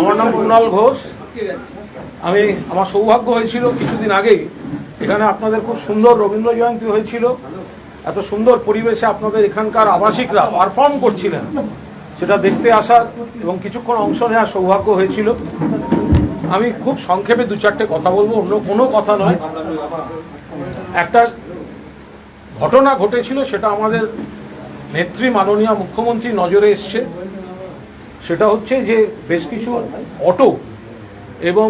আমার নাম কুণাল ঘোষ। আমি, আমার সৌভাগ্য হয়েছিল কিছুদিন আগেই। এখানে আপনাদের খুব সুন্দর রবীন্দ্র জয়ন্তী হয়েছিল। এত সুন্দর পরিবেশে আপনাদের এখানকার আবাসিকরা পারফর্ম করছিলেন। সেটা দেখতে আসার এবং কিছুক্ষণ অংশ নেওয়ার সৌভাগ্য হয়েছিল। আমি খুব সংক্ষেপে দু চারটে কথা বলব, অন্য কোনো কথা নয়। একটা ঘটনা ঘটেছিল, সেটা আমাদের নেত্রী মাননীয় মুখ্যমন্ত্রী নজরে এসছে। সেটা হচ্ছে যে বেশ কিছু অটো এবং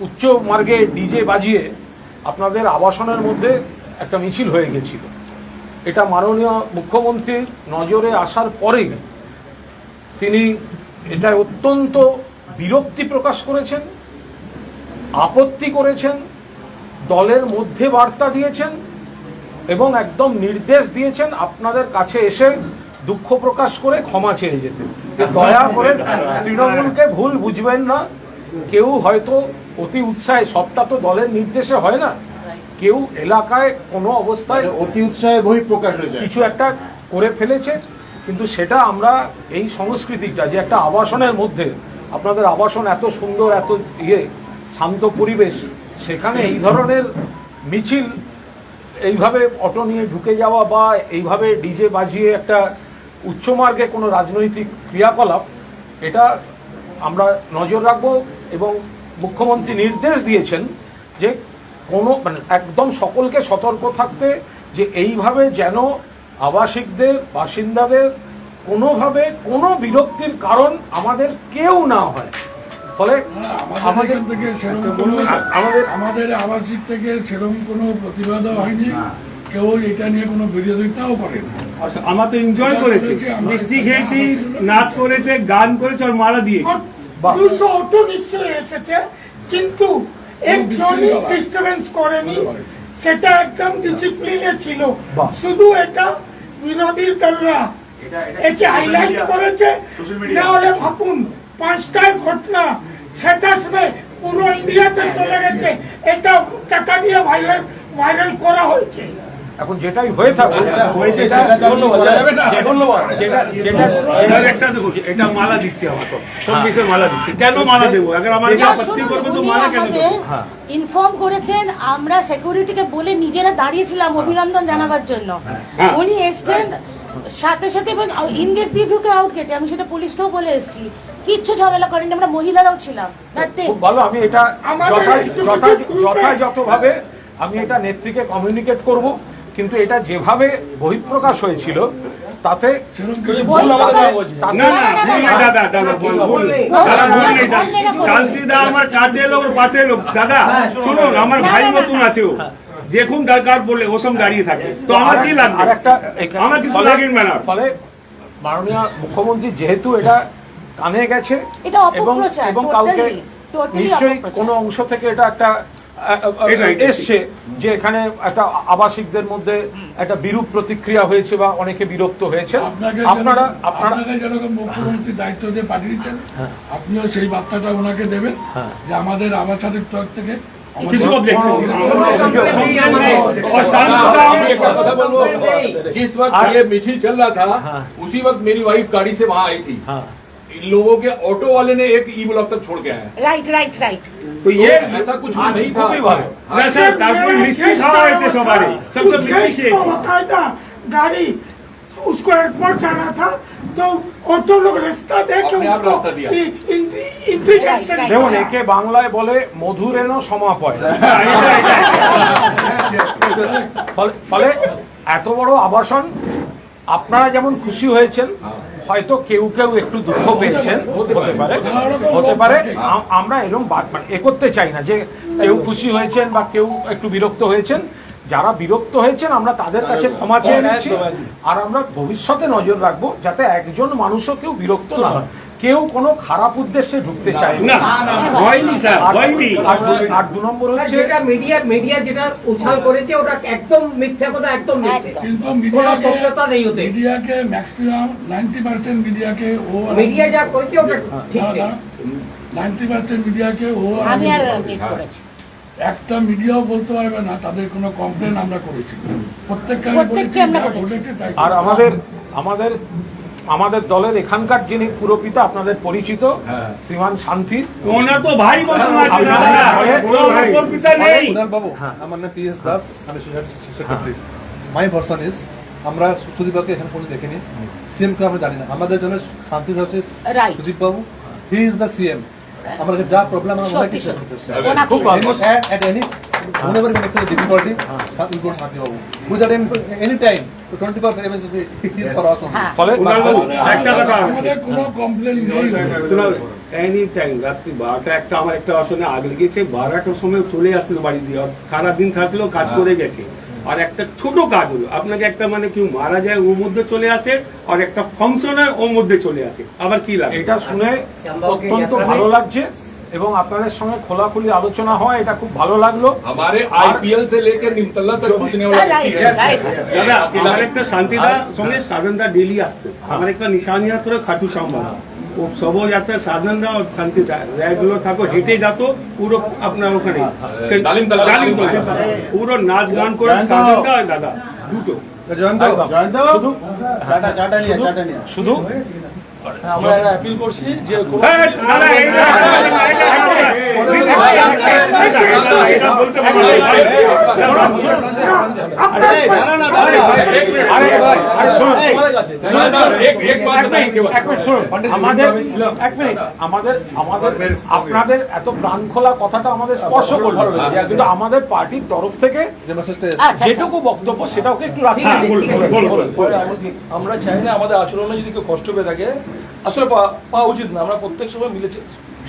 উচ্চ মার্গে ডিজে বাজিয়ে আপনাদের আবাসনের মধ্যে একটা মিছিল হয়ে গেছিল। এটা মাননীয় মুখ্যমন্ত্রীর নজরে আসার পরেই তিনি এটা অত্যন্ত বিরক্তি প্রকাশ করেছেন, আপত্তি করেছেন, দলের মধ্যে বার্তা দিয়েছেন এবং একদম নির্দেশ দিয়েছেন আপনাদের কাছে এসে দুঃখ প্রকাশ করে ক্ষমা চেয়ে যেতে যে দয়া করে তৃণমূলকে ভুল বুঝবেন না। কেউ হয়তো অতি উৎসাহে সবটা তো দলের নির্দেশে হয় না। কেউ এলাকায় কোনো অবস্থায় অতি উৎসাহে বহি প্রকাশ হয়ে কিছু একটা করে ফেলেছে। কিন্তু সেটা আমরা এই সংস্কৃতিটা যে একটা আবাসনের মধ্যে আপনাদের আবাসন এত সুন্দর এত ইয়ে শান্ত পরিবেশ সেখানে এই ধরনের মিছিল এইভাবে অটো নিয়ে ঢুকে যাওয়া বা এইভাবে ডিজে বাজিয়ে একটা উচ্চমার্গে কোনো রাজনৈতিক ক্রিয়াকলাপ এটা আমরা নজর রাখব এবং মুখ্যমন্ত্রী নির্দেশ দিয়েছেন যে কোনো মানে একদম সকলকে সতর্ক থাকতে যে এইভাবে যেন আবাসিকদের বাসিন্দাদের কোনোভাবে কোনো বিরক্তির কারণ আমাদের কেউ না হয়। ফলে আমাদের থেকে সেরকম আমাদের- আমাদের আবাসিক থেকে সেরকম কোনো প্রতিবাদও হয়নি। কেউ এটা নিয়ে কোনো বিরোধিতাও করেনি। আমরা তো এনজয় করেছি। মিষ্টি খেয়েছি নাচ করেছে গান করেছে আর মারা দিয়ে দুশো অটো নিশ্চয়ই এসেছে কিন্তু একজনই। ডিস্টার্বেন্স করেনি। সেটা একদম ডিসিপ্লিনে ছিল। শুধু এটা বিরোধী দলরা একে হাইলাইট করেছে। না হলে ভাবুন পাঁচটায় ঘটনা পুরো ইন্ডিয়াতে চলে গেছে। এটা টাকা দিয়ে ভাইরাল ভাইরাল করা হয়েছে। এখন যেটাই হয়ে থাকে যেটা হয়েছে সেটা- সেটা তো আর ধন্যবাদ। বলা যাবে না। ধন্যবাদ। যেটা যেটা এবার একটা দেখো এটা মালা দিচ্ছি আমার সব। বিষয়ে মালা দিচ্ছি। কেন মালা দেবো? আগে আমার সেটা- আপত্তি করবে তো মালা কেন হ্যাঁ। ইনফর্ম করেছেন আমরা সিকিউরিটিকে বলে নিজেরা দাঁড়িয়েছিলাম অভিনন্দন জানাবার জন্য। হ্যাঁ। উনি এসছেন সাথে সাথে ইন গেট দিয়ে ঢুকে আউট গেটে আমি সেটা পুলিশকেও বলে এসেছি। কিচ্ছু ঝামেলা করেনি আমরা মহিলারাও ছিলাম. খুব আমি এটা যথাযথভাবে আমি এটা নেত্রীকে কমিউনিকেট করব। কিন্তু এটা যেভাবে বহিঃপ্রকাশ হয়েছিল তাতে আমার কাছে এলো ওর পাশে এলো দাদা শুনুন আমার ভাই মতন আছে ও যখন দরকার বলে ওসব দাঁড়িয়ে থাকে তো আমার কি লাগবে একটা আমার কিছু ফলে- লাগে না ফলে মাননীয় মুখ্যমন্ত্রী যেহেতু এটা কানে গেছে এবং এবং কাউকে নিশ্চয়ই। কোনো অংশ থেকে এটা একটা এসছে যে এখানে একটা আবাসিকদের মধ্যে একটা বিরূপ প্রতিক্রিয়া হয়েছে বা অনেকে বিরক্ত হয়েছে। আপনারা আপনারা যেরকম মুখ্যমন্ত্রী দায়িত্ব দিয়ে পাঠিয়ে দিচ্ছেন হ্যাঁ। আপনিও সেই বার্তাটা ওনাকে দেবেন হ্যাঁ। যে আমাদের আবাসিক তরফ থেকে जिस वक्त ये मिছিল चल रहा था उसी वक्त मेरी वाइफ गाड़ी से वहाँ आई थी लोगों के ऑटो वाले ने एक ई ब्लॉक तक छोड़ के आया রাইট রাইট রাইট तो ये ऐसा कुछ भी नहीं था খুবই ভালো না স্যার তারপরে মিষ্টি খাওয়া হয়েছে সবারই সব তো उस মিষ্টি गेस्ट को খেয়েছে बकायदा गाड़ी उसको एयरपोर्ट जाना था तो ऑटो लोग रास्ता देके अपने आप उसको रास्ता दिया। Integration Right, right. দেখুন একে বাংলায় বলে মধুরেণ সমাপয় ফলে- ফলে এত বড় আবাসন আপনারা যেমন খুশি হয়েছেন হয়তো কেউ কেউ একটু দুঃখ পেয়েছেন, হতে পারে হতে পারে। আমরা এরকম বাদ মানে এ করতে চাই না যে কেউ খুশি হয়েছেন বা কেউ একটু বিরক্ত হয়েছেন। যারা বিরক্ত হয়েছেন, আমরা তাদের কাছে ক্ষমা চেয়ে আর আমরা ভবিষ্যতে নজর রাখব যাতে একজন মানুষও কেউ বিরক্ত না হয়। কেউ কোনো খারাপ উদ্দেশ্যে ঢুকতে চায় না না। হয়নি স্যার হয়নি। আর- আর দু নম্বর হচ্ছে যেটা মিডিয়া মিডিয়া যেটা উচ্ছাল করেছে ওটা একদম মিথ্যা কথা একদম মিথ্যে। কোনো সত্যতা নেই ওতে। মিডিয়াকে ম্যাক্সিমাম নাইনটি পার্সেন্ট মিডিয়াকে ও মিডিয়া যা করেছে ওটা ঠিক মিডিয়াকে ও আমি আর করেছে। একটা মিডিয়াও বলতে পারবে না তাদের কোনো কমপ্লেন আমরা করেছি। প্রত্যেককে আমি বলেছি আর আমাদের আমাদের আমাদের দলের এখানকার যিনি পুরপিতা আপনাদের পরিচিত হ্যাঁ। শ্রীমান শান্তি। ওনার তো ভাই মতন আছে আপনার দাদা ঘরে- ওনার অপর পিতা নেই। কুনাল বাবু আমার নাম পি দাস আমি সেক্রেটারি মাই ভার্সন ইজ আমরা সুদীপ বাবুকে এখানে কোনো দেখিনি। সিএম কে আমরা জানি না। আমাদের জন্য শান্তি হচ্ছে সুদীপ বাবু। হি ইজ দ্য সিএম আমরা যা প্রবলেম আমরা ওনাকে। খুব any whenever we make a difficulty? we go Babu without any, any time 24 hours is for us only. হ্যাঁ। ফলে কুণাল বাবু, একটা কথা আমাদের কোনো কমপ্লেন নেই। এনি টাইম রাত্রি বারোটা একটা আমার একটা আসনে আগ লেগেছে বারোটার সময় চলে আসলো বাড়ি দিয়ে। আর সারাদিন থাকলেও কাজ করে গেছে। আর একটা ছোট কাজ হলো আপনাকে একটা মানে কেউ মারা যায় ওর মধ্যে চলে আসে আর একটা ফাংশন হয় ওর মধ্যে চলে আসে। আবার কি লাগে? এটা শুনে অত্যন্ত ভালো লাগছে। এবং আপনাদের সঙ্গে খোলাখুলি আলোচনা হয় এটা খুব ভালো লাগলো हमारे आईपीएल से लेकर निमतल्ला तक पहुंचने वाला রাইট व्यक्ति है। রাইট দাদা আমার একটা শান্তিদা সঙ্গে সাধনদা ডেলি আসতো আমার একটা নিশানিয়া করে খাটু সাম্বার ও সব যাতে সাধনদা ও শান্তিদা র্যাগুলো থাকো হেঁটে যেত পুরো আপনার ওখানে ডালিমতলা, ডালিমতলা। ডালিমতলা। পুরো নাচ গান করে সাধনদা আর দাদা দুটো জয়ন্ত একদম। জয়ন্ত শুধু হ্যাঁ, আমরা আপনাদের এত প্রাণ খোলা কথাটা আমাদের স্পর্শ করবে কিন্তু আমাদের পার্টির তরফ থেকে যেটুকু বক্তব্য সেটাও একটু রাখি আমরা চাই না আমাদের আচরণে যদি কেউ কষ্ট পেয়ে থাকে আসলে পাওয়া উচিত না। আমরা প্রত্যেক সময় মিলে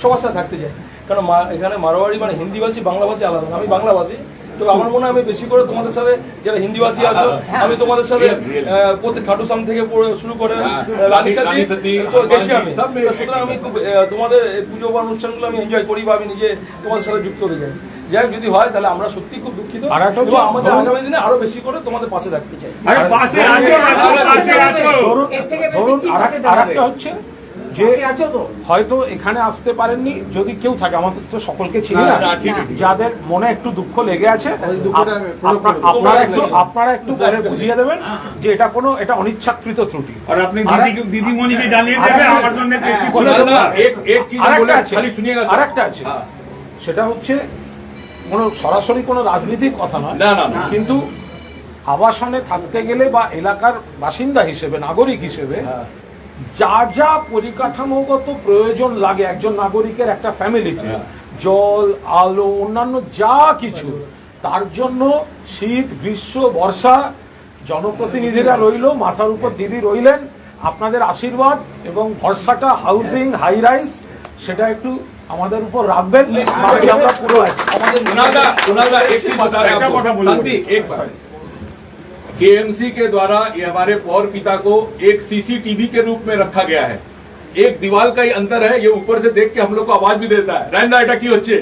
সবার সাথে থাকতে চাই। কারণ মা- এখানে মারোয়াড়ি মানে হিন্দিভাষী বাংলাভাষী আলাদা আমি বাংলাভাষী। তবে আমার মনে হয় আমি বেশি করে তোমাদের সাথে যারা হিন্দিভাষী আছো আমি তোমাদের সাথে প্রত্যেক খাটু সাম থেকে শুরু করে হ্যাঁ, রানী সাথী গেছি আমি। সুতরাং আমি খুব তোমাদের পুজো বা অনুষ্ঠানগুলো আমি এনজয় করি বা আমি নিজে তোমাদের সাথে যুক্ত হতে চাই যাই যদি হয় তাহলে আমরা সত্যি খুব দুঃখিত। আমাদের আগামী দিনে আরও বেশি করে তোমাদের পাশে চাই। হচ্ছে যে হয়তো এখানে আসতে পারেননি যদি কেউ থাকে আমাদের তো সকলকে ছিল যাদের মনে একটু দুঃখ লেগে আছে আপনারা একটু পরে বুঝিয়ে দেবেন যে এটা কোনো এটা অনিচ্ছাকৃত ত্রুটি। আর আপনি দিদিমণিকে জানিয়ে দেবেন আরেকটা আছে। সেটা হচ্ছে কোনো সরাসরি কোনো রাজনীতির কথা নয়। না, না। কিন্তু আবাসনে থাকতে গেলে বা এলাকার বাসিন্দা হিসেবে নাগরিক হিসেবে যা যা পরিকাঠামোগত প্রয়োজন লাগে একজন নাগরিকের একটা ফ্যামিলিতে জল আলো অন্যান্য যা কিছু তার জন্য শীত গ্রীষ্ম বর্ষা জনপ্রতিনিধিরা রইল মাথার উপর দিদি রইলেন। আপনাদের আশীর্বাদ এবং ভরসাটা হাউজিং হাই রাইস সেটা একটু আমাদের উপর রাখবেন বাকি আমরা পুরো আছি कुणाल कुणाल एक चीज बता रहे हैं एक बात आपको बोलो। शांति एक बात केएमसी के द्वारा ये हमारे पौर पिता को एक सीसीटीवी के रूप में रखा गया है एक दीवार का ही अंतर है ये ऊपर से देख के हम लोग को आवाज भी देता है रहना এটা কি হচ্ছে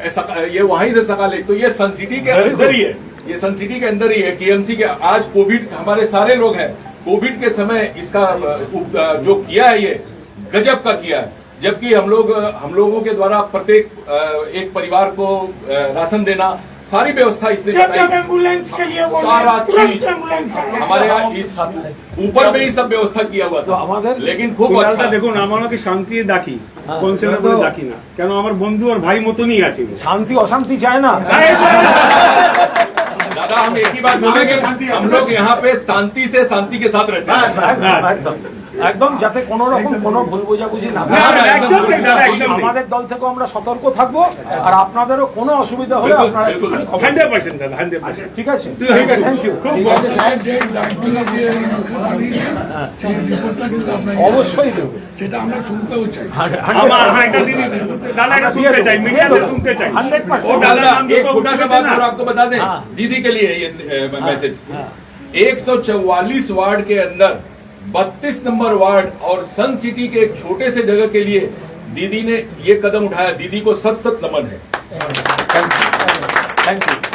ए, सका- ये वहीं से सकाले तो ये सन सिटी के Very अंदर good. ही है ये सन सिटी के अंदर ही है केएमसी के आज कोविड हमारे सारे लोग हैं कोविड के समय इसका अ, उप- अ, जो किया है ये गजब का किया है जबकि हम लोग हम लोगों के द्वारा प्रत्येक अ, एक परिवार को अ, राशन देना सारी व्यवस्था इसने जब जब बताई एम्बुलेंस के लिए बोले सारा तुरंत चीज एम्बुलेंस आया। हमारे यहाँ इस ऊपर में ही सब व्यवस्था किया हुआ তো था আমাদের लेकिन खूब কুণালদা अच्छा দেখুন আমাকে শান্তি ডাকি কনসেলার বলে ডাকি না কেন আমার বন্ধু আর ভাই মতনই আছে শান্তি অশান্তি চায় না दादा हम एक ही बात बोलेंगे हम लोग यहाँ पे शांति से शांति के साथ रहते हैं একদম, একদম একদম যাতে কোন রকম কোনো ভুল বোঝাবুঝি না না, থাকে না, একদম ঠিক, দাদা, একদম ঠিক। আমাদের দল থেকে আমরা সতর্ক থাকবো আর আপনাদেরও কোনো অসুবিধা হলে বিলকুল, আপনারা বিলকুল। একটুখানি খবর হান্ড্রেড পার্সেন্ট দাদা হান্ড্রেড পার্সেন্ট ঠিক আছে ঠিক আছে। থ্যাংক ইউ ঠিক আছে সাহেব যে দায়িত্বটা দিয়ে আমাকে পাঠিয়েছেন, সেই রিপোর্টটা কিন্তু আপনাকে অবশ্যই দেবো সেটা আমরা শুনতেও চাই আমার হ্যাঁ এটা দিদি দাদা এটা শুনতে চাই মিডিয়াতে শুনতে চাই 100% ও দাদা दादा নাম एक যত छोटा सा উঠেছে बात না, और आपको बता दें हाँ। दीदी के लिए ये मैसेज 144 वार्ड के अंदर 32 नंबर वार्ड और सन सिटी के एक छोटे से जगह के लिए दीदी ने ये कदम उठाया। दीदी को सत सत नमन है। थैंक यू थैंक यू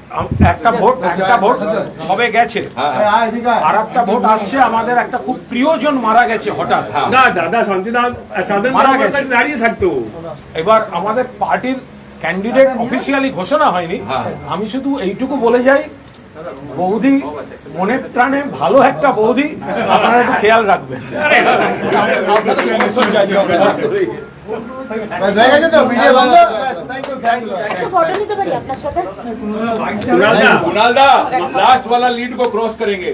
একটা ভোট একটা ভোট সবে গেছে। হ্যাঁ, হ্যাঁ। আর একটা ভোট আসছে আমাদের একটা খুব প্রিয়জন মারা গেছে হঠাৎ। হ্যাঁ। না দাদা মারা গেছে। দাঁড়িয়ে থাকতো। এবার আমাদের পার্টির ক্যান্ডিডেট অফিসিয়ালি ঘোষণা হয়নি। আমি শুধু এইটুকু বলে যাই বৌদি মনে প্রাণে ভালো একটা বৌদি আপনারা একটু খেয়াল রাখবেন আপনাদের সমর্থন চাইছি আমরা ব্যাস, হয়ে গেছে তো ভিডিও বন্ধ ব্যাস, thank you, thank you. একটা ফটো নিতে পারি আপনার সাথে कुणाल दा कुणाल दा लास्ट वाला लीड को क्रॉस करेंगे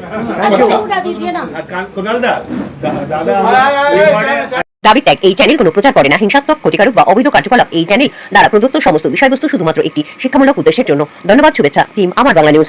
উঠা দিজিয়ে না कुणाल दा दा- दादा আয়, আয়, আয়, इस আয়, बारे- আয়, আয়। দাবি ত্যাগ এই চ্যানেল কোনো প্রচার করে না হিংসাত্মক ক্ষতিকারক বা অবৈধ কার্যকলাপ এই চ্যানেল দ্বারা প্রদত্ত সমস্ত বিষয়বস্তু শুধুমাত্র একটি শিক্ষামূলক উদ্দেশ্যের জন্য ধন্যবাদ শুভেচ্ছা টিম আমার বাংলা নিউজ